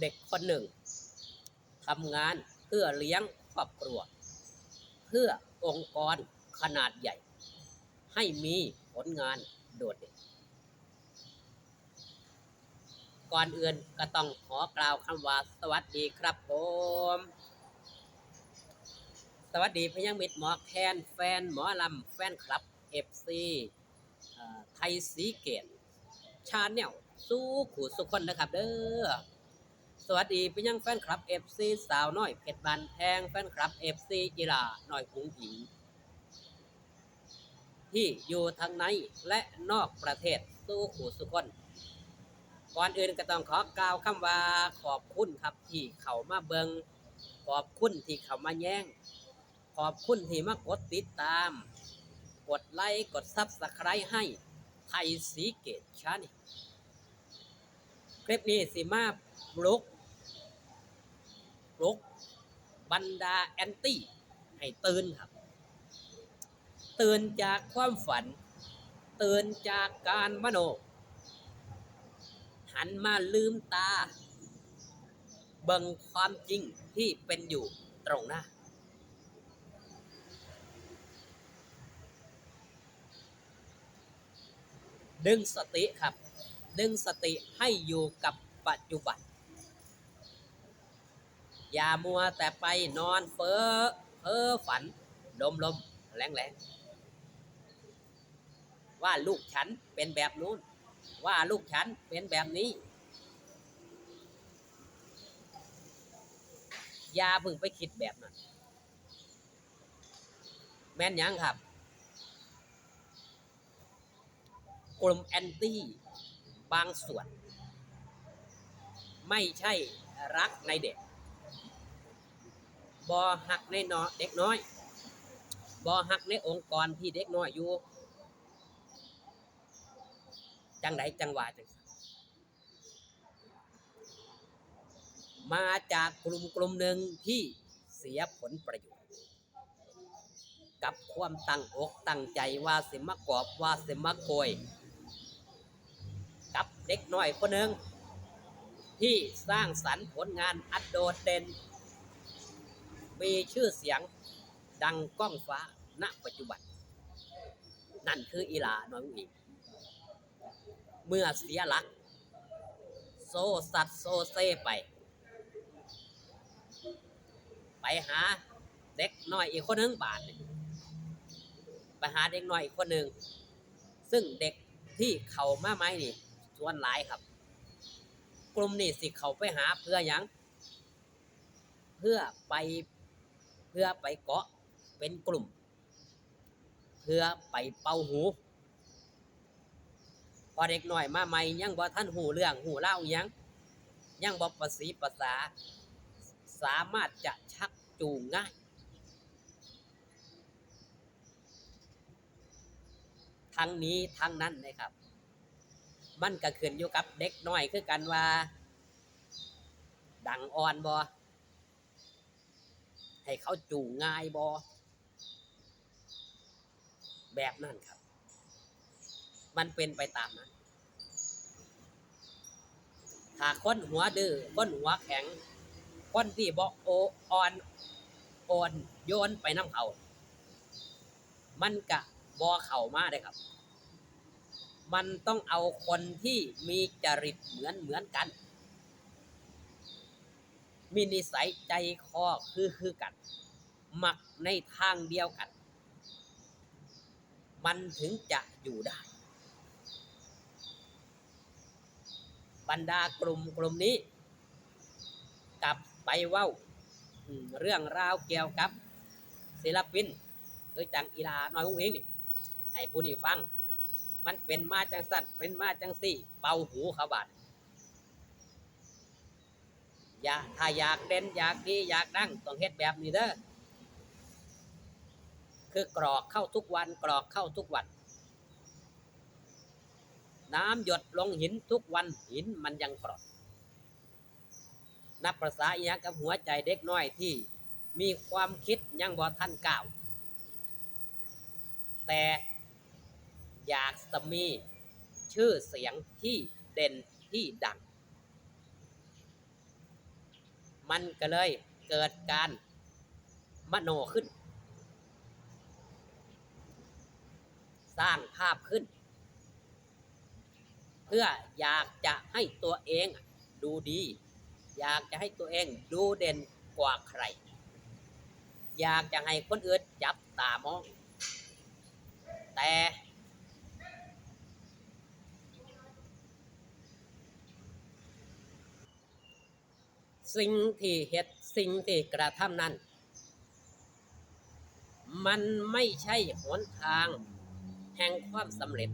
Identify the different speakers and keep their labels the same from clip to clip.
Speaker 1: เด็กคนหนึ่งทำงานเพื่อเลี้ยงครอบครัว เพื่อองค์กรขนาดใหญ่ ให้มีผลงานโดดเด่นก่อนอื่นก็ต้องขอกล่าวคำว่าสวัสดีครับผม สวัสดีพยังมิตรหมอแคนแฟนหมอลำแฟนคลับเอฟซีไทยสีเกตชาแนลสู้ขู่สุขคนนะครับเด้อ สวัสดีไปยังแฟนคลับเอฟซีสาวน้อยเพชรบานแพงแฟนคลับเอฟซีกีฬาหน้อยหุงหิงที่อยู่ทั้งในและนอกประเทศสู้ขู่สุคนก่อนอื่นก็ต้องขอกล่าวคำว่าขอบคุณครับที่เขามาเบิงขอบคุณที่เขามาแย่ง ขอบคุณที่มากดติดตาม กดไลค์กดซับสไครต์ให้ไทยสีเกตชาแนลคลิปนี้สิมาปลุก ลก บรรดาแอนตี้ให้ตื่นครับ ตื่นจากความฝัน ตื่นจากการมโน หันมาลืมตา เบิ่งความจริงที่เป็นอยู่ตรงหน้าดึงสติครับ ดึงสติให้อยู่กับปัจจุบัน อย่ามัวแต่ไปนอนเฟ้อเพ้อฝัน ลมลมแรงแรงว่าลูกฉันเป็นแบบนู้น ว่าลูกฉันเป็นแบบนี้ อย่าพึ่งไปคิดแบบนั้น แม่นยังครับ กลุ่มแอนตี้บางส่วน ไม่ใช่รักในเด็ก บอหักในนอเด็กน้อยบอหักในองค์กรที่เด็กน้อยอยู่ จังไดจังหวะจังมาจากกลุ่มกลุ่มหนึ่งที่เสียผลประโยชน์ กับความตั้งอกตั้งใจว่าสิมากอบว่าสิมาโกยกับเด็กน้อยคนหนึ่งที่สร้างสรรค์ผลงานอัดโดดเด่น มีชื่อเสียงดังก้องฟ้าณปัจจุบัน นั่นคืออีหลาน้อยอุ๋งอิงเมื่อเสียหลัก โซสัตโซเซไป ไปหาเด็กน้อยอีกคนหนึ่งบาทไปหาเด็กน้อยอีกคนหนึ่ง ซึ่งเด็กที่เขามาไม้นี่ส่วนหลายครับ กลุ่มนี้สิเขาไปหาเพื่อหยัง เพื่อไป พื่อไปเกาะเป็นกลุ่ม เพื่อไปเป่าหู พอเด็กหน่อยมาใหม่ยังบ่ท่านหูเรื่องหูเล่ายังยังบ่ประสีภาษา สามารถจะชักจูงง่ายทั้งนี้ทั้งนั้นนะครับ มันก็ขึ้นอยู่กับเด็กน้อยคือกันว่า ดังอ่อนบอ ให้เขาจูงง่ายบอแบบนั้นครับ มันเป็นไปตามนั้น ถ้าคนหัวดื้อคนหัวแข็ง คนที่บอกโออ่อนอ่อนโยนไปน้ำเขา มันกะบอเข่ามาได้ครับ มันต้องเอาคนที่มีจริตเหมือนเหมือนกัน มีนิสัยใจคอคือคือกัน มักในทางเดียวกัน มันถึงจะอยู่ได้ บรรดากลุ่มกลุ่มนี้ กลับไปเว้าเรื่องราวเกี่ยวกับ ศิลปินคือจังอีลาน้อยหุ้งเองนี่ให้ผู้นี้ฟัง มันเป็นมาจังสั้นเป็นมาจังสี่ เป่าหูเขาบาด อยากถ้าอยากเด่นอยากดีอยากดังต้องเฮ็ดแบบนี้เด้อคือกรอกเข้าทุกวันกรอกเข้าทุกวันน้ำหยดลงหินทุกวันหินมันยังกรอกนับประษาอีหยังกับหัวใจเด็กน้อยที่มีความคิดยังบ่ทันก้าว แต่อยากจะมีชื่อเสียงที่เด่นที่ดัง มันก็เลยเกิดการมโนขึ้น สร้างภาพขึ้น เพื่ออยากจะให้ตัวเองดูดี อยากจะให้ตัวเองดูเด่นกว่าใคร อยากจะให้คนอื่นจับตามอง แต่ สิ่งที่เหตุสิ่งที่กระทำนั้น มันไม่ใช่หนทางแห่งความสำเร็จ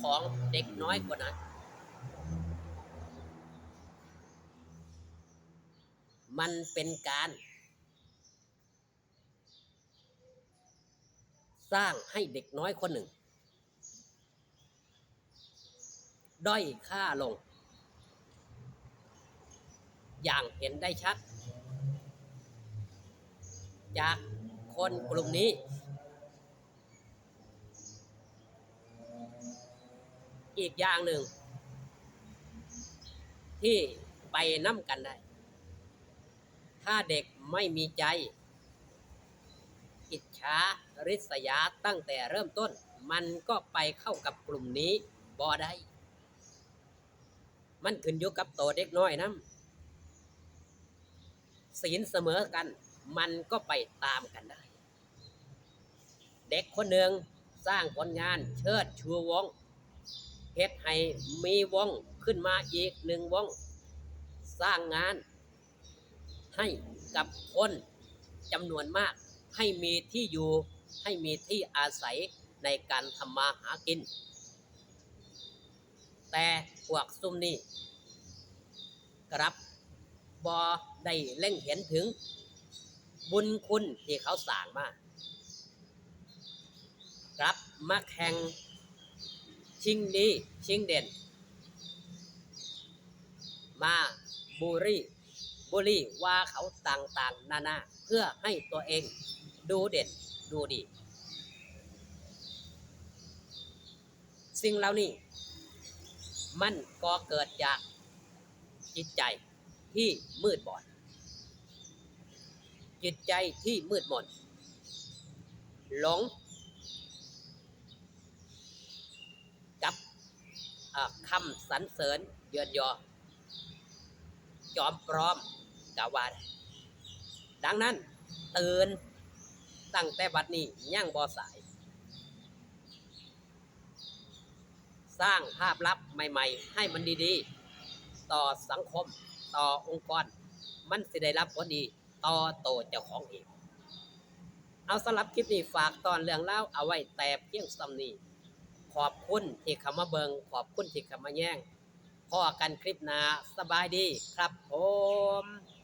Speaker 1: ของเด็กน้อยคนนั้น มันเป็นการ สร้างให้เด็กน้อยคนหนึ่ง ด้อยค่าลง อย่างเห็นได้ชัด จากคนกลุ่มนี้ อีกอย่างหนึ่ง ที่ไปน้ำกันได้ ถ้าเด็กไม่มีใจ อิจฉาริษยาตั้งแต่เริ่มต้น มันก็ไปเข้ากับกลุ่มนี้บ่ได้ มันขึ้นอยู่กับโตเด็กน้อยนะ ศีลเสมอกัน มันก็ไปตามกันได้ เด็กคนหนึ่งสร้างผลงานเชิดชูวงเฮ็ดให้มีวงขึ้นมาอีกหนึ่งวง สร้างงาน ให้กับคนจำนวนมาก ให้มีที่อยู่ให้มีที่อาศัยในการทำมาหากิน แต่พวกซุ่มนี้กลับ บอได้เล่งเห็นถึงบุญคุณที่เขาสร้างมากลับมาแข่งชิงดีชิงเด่น มาบูรี่บุรีว่าเขาต่างๆ นานาเพื่อให้ตัวเองดูเด่นดูดี สิ่งเหล่านี้มันก็เกิดจากจิตใจ ที่มืดบอด จิตใจที่มืดมนหลงกับคำสรรเสริญเยือนยอ จอมปลอมกาวาดดังนั้นตื่นตั้งแต่บัดนี้ย่างบอสาย สร้างภาพลักษณ์ใหม่ ๆ ให้มันดี ๆ ต่อสังคม ต่อองค์กร มันสิได้รับผลดีต่อโตเจ้าของเองเอาสำหรับคลิปนี้ฝากตอนเรื่องเล่าเอาไว้แต่เพียงสำนีขอบคุณที่เขามาเบิงขอบคุณที่เขามาแย่งพ่อกันคลิปหน้าสบายดีครับผม